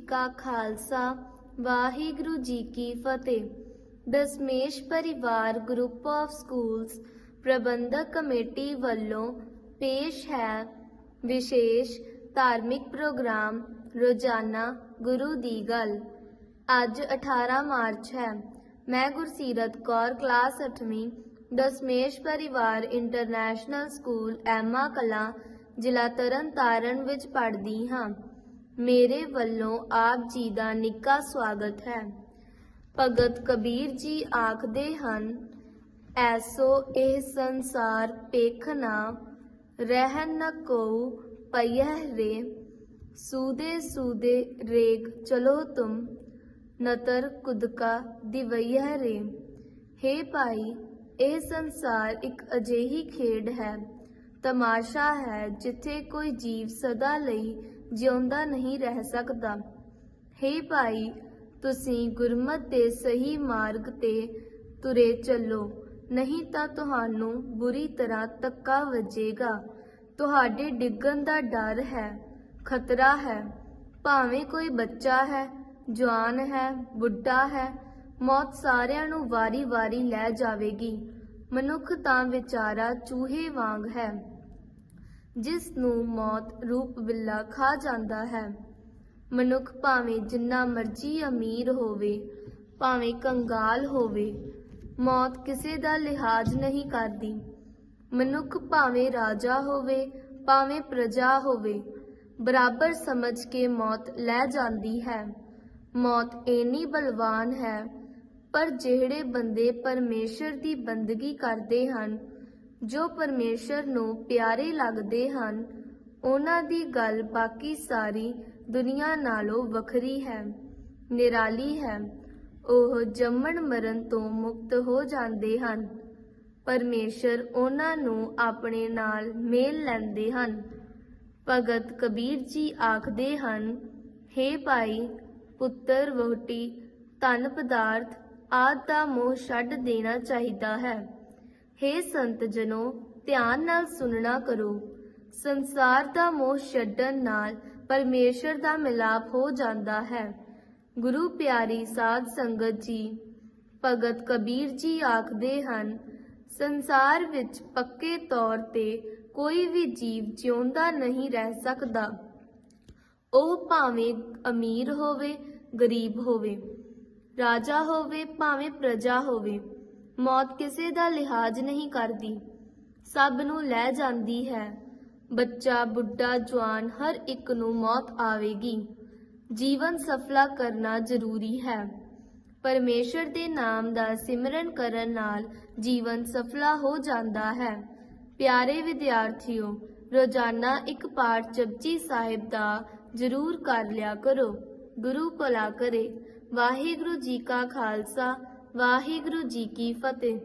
ਕਾ ਖਾਲਸਾ, ਵਾਹਿਗੁਰੂ ਜੀ ਕੀ ਫਤਿਹ। Dashmesh Parivar group of schools Parbandhak committee ਵੱਲੋਂ ਪੇਸ਼ ਹੈ ਵਿਸ਼ੇਸ਼ ਧਾਰਮਿਕ ਪ੍ਰੋਗਰਾਮ ਰੋਜ਼ਾਨਾ ਗੁਰੂ ਦੀ ਗੱਲ। ਅੱਜ 18 ਮਾਰਚ ਹੈ। ਮੈਂ ਗੁਰਸੀਰਤ ਕੌਰ, ਕਲਾਸ 8ਵੀਂ Dashmesh Parivar international school Emma Kalan, ਜ਼ਿਲ੍ਹਾ ਤਰਨਤਾਰਨ ਵਿੱਚ ਪੜ੍ਹਦੀ ਹਾਂ। ਮੇਰੇ ਵੱਲੋਂ ਆਪ ਜੀ ਦਾ ਨਿੱਘਾ ਸਵਾਗਤ ਹੈ। ਭਗਤ ਕਬੀਰ ਜੀ ਆਖਦੇ ਹਨ, ਐਸੋ ਇਹ ਸੰਸਾਰ ਪੇਖਨਾ ਰਹਿ ਨ ਕੋ ਪਈਹ ਰੇ। ਸੂਦੇ ਸੂਦੇ ਰੇਗ ਚਲੋ ਤੁਮ, ਨਤਰ ਕੁਦਕਾ ਦਿਵਈਹ ਰੇ। ਹੇ ਭਾਈ, ਇਹ ਸੰਸਾਰ ਇੱਕ ਅਜਿਹੀ ਖੇਡ ਹੈ, ਤਮਾਸ਼ਾ ਹੈ ਜਿੱਥੇ ਕੋਈ ਜੀਵ ਸਦਾ ਲਈ ਜਿਉਂਦਾ ਨਹੀਂ ਰਹਿ ਸਕਦਾ। ਹੇ ਭਾਈ, ਤੁਸੀਂ ਗੁਰਮਤ ਦੇ ਸਹੀ ਮਾਰਗ ਤੇ ਤੁਰੇ ਚੱਲੋ, ਨਹੀਂ ਤਾਂ ਤੁਹਾਨੂੰ ਬੁਰੀ ਤਰ੍ਹਾਂ ਧੱਕਾ ਵੱਜੇਗਾ। ਤੁਹਾਡੇ ਡਿੱਗਣ ਦਾ ਡਰ ਹੈ, ਖਤਰਾ ਹੈ। ਭਾਵੇਂ ਕੋਈ ਬੱਚਾ ਹੈ, ਜਵਾਨ ਹੈ, ਬੁੱਢਾ ਹੈ, ਮੌਤ ਸਾਰਿਆਂ ਨੂੰ ਵਾਰੀ-ਵਾਰੀ ਲੈ ਜਾਵੇਗੀ। ਮਨੁੱਖ ਤਾਂ ਵਿਚਾਰਾ ਚੂਹੇ ਵਾਂਗ ਹੈ। ਜਿਸ ਨੂੰ ਮੌਤ ਰੂਪ ਬਿੱਲਾ ਖਾ ਜਾਂਦਾ ਹੈ। ਮਨੁੱਖ ਭਾਵੇਂ ਜਿੰਨਾ ਮਰਜ਼ੀ ਅਮੀਰ ਹੋਵੇ, ਭਾਵੇਂ ਕੰਗਾਲ ਹੋਵੇ, ਮੌਤ ਕਿਸੇ ਦਾ ਲਿਹਾਜ਼ ਨਹੀਂ ਕਰਦੀ। ਮਨੁੱਖ ਭਾਵੇਂ ਰਾਜਾ ਹੋਵੇ, ਭਾਵੇਂ ਪ੍ਰਜਾ ਹੋਵੇ, ਬਰਾਬਰ ਸਮਝ ਕੇ ਮੌਤ ਲੈ ਜਾਂਦੀ ਹੈ। ਮੌਤ ਇੰਨੀ ਬਲਵਾਨ ਹੈ, ਪਰ ਜਿਹੜੇ ਬੰਦੇ ਪਰਮੇਸ਼ਰ ਦੀ ਬੰਦਗੀ ਕਰਦੇ ਹਨ ਜੋ ਪਰਮੇਸ਼ਰ ਨੂੰ ਪਿਆਰੇ ਲੱਗਦੇ ਹਨ, ਉਹਨਾਂ ਦੀ ਗੱਲ ਬਾਕੀ ਸਾਰੀ ਦੁਨੀਆ ਨਾਲੋਂ ਵੱਖਰੀ ਹੈ, ਨਿਰਾਲੀ ਹੈ। ਉਹ ਜੰਮਣ ਮਰਨ ਤੋਂ ਮੁਕਤ ਹੋ ਜਾਂਦੇ ਹਨ। ਪਰਮੇਸ਼ਰ ਉਹਨਾਂ ਨੂੰ ਆਪਣੇ ਨਾਲ ਮੇਲ ਲੈਂਦੇ ਹਨ। ਭਗਤ ਕਬੀਰ ਜੀ ਆਖਦੇ ਹਨ, ਹੇ ਭਾਈ, ਪੁੱਤਰ, ਵਹੁਟੀ, ਧਨ, ਪਦਾਰਥ ਆਦ ਦਾ ਮੋਹ ਛੱਡ ਦੇਣਾ ਚਾਹੀਦਾ ਹੈ। ਹੇ ਸੰਤ ਜਨੋ, ਧਿਆਨ ਨਾਲ ਸੁਣਨਾ ਕਰੋ। ਸੰਸਾਰ ਦਾ ਮੋਹ ਛੱਡਣ ਨਾਲ ਪਰਮੇਸ਼ਰ ਦਾ ਮਿਲਾਪ ਹੋ ਜਾਂਦਾ ਹੈ। ਗੁਰੂ ਪਿਆਰੀ ਸਾਧ ਸੰਗਤ ਜੀ, ਭਗਤ ਕਬੀਰ ਜੀ ਆਖਦੇ ਹਨ, ਸੰਸਾਰ ਵਿੱਚ ਪੱਕੇ ਤੌਰ ਤੇ ਕੋਈ ਵੀ ਜੀਵ ਜਿਉਂਦਾ ਨਹੀਂ ਰਹਿ ਸਕਦਾ। ਉਹ ਭਾਵੇਂ ਅਮੀਰ ਹੋਵੇ, ਗਰੀਬ ਹੋਵੇ, ਰਾਜਾ ਹੋਵੇ, ਭਾਵੇਂ ਪ੍ਰਜਾ ਹੋਵੇ ਮੌਤ ਕਿਸੇ ਦਾ ਲਿਹਾਜ਼ ਨਹੀਂ ਕਰਦੀ। ਸਭ ਨੂੰ ਲੈ ਜਾਂਦੀ ਹੈ। ਬੱਚਾ, ਬੁੱਢਾ, ਜਵਾਨ, ਹਰ ਇੱਕ ਨੂੰ ਮੌਤ ਆਵੇਗੀ। ਜੀਵਨ ਸਫਲਾ ਕਰਨਾ ਜ਼ਰੂਰੀ ਹੈ। ਪਰਮੇਸ਼ਰ ਦੇ ਨਾਮ ਦਾ ਸਿਮਰਨ ਕਰਨ ਨਾਲ ਜੀਵਨ ਸਫਲਾ ਹੋ ਜਾਂਦਾ ਹੈ। ਪਿਆਰੇ ਵਿਦਿਆਰਥੀਓ, ਰੋਜ਼ਾਨਾ ਇੱਕ ਪਾਠ ਜਪਜੀ ਸਾਹਿਬ ਦਾ ਜ਼ਰੂਰ ਕਰ ਲਿਆ ਕਰੋ। ਗੁਰੂ ਭਲਾ ਕਰੇ। ਵਾਹਿਗੁਰੂ ਜੀ ਕਾ ਖਾਲਸਾ ਵਾਹਿਗੁਰੂ ਜੀ ਕੀ ਫਤਿਹ।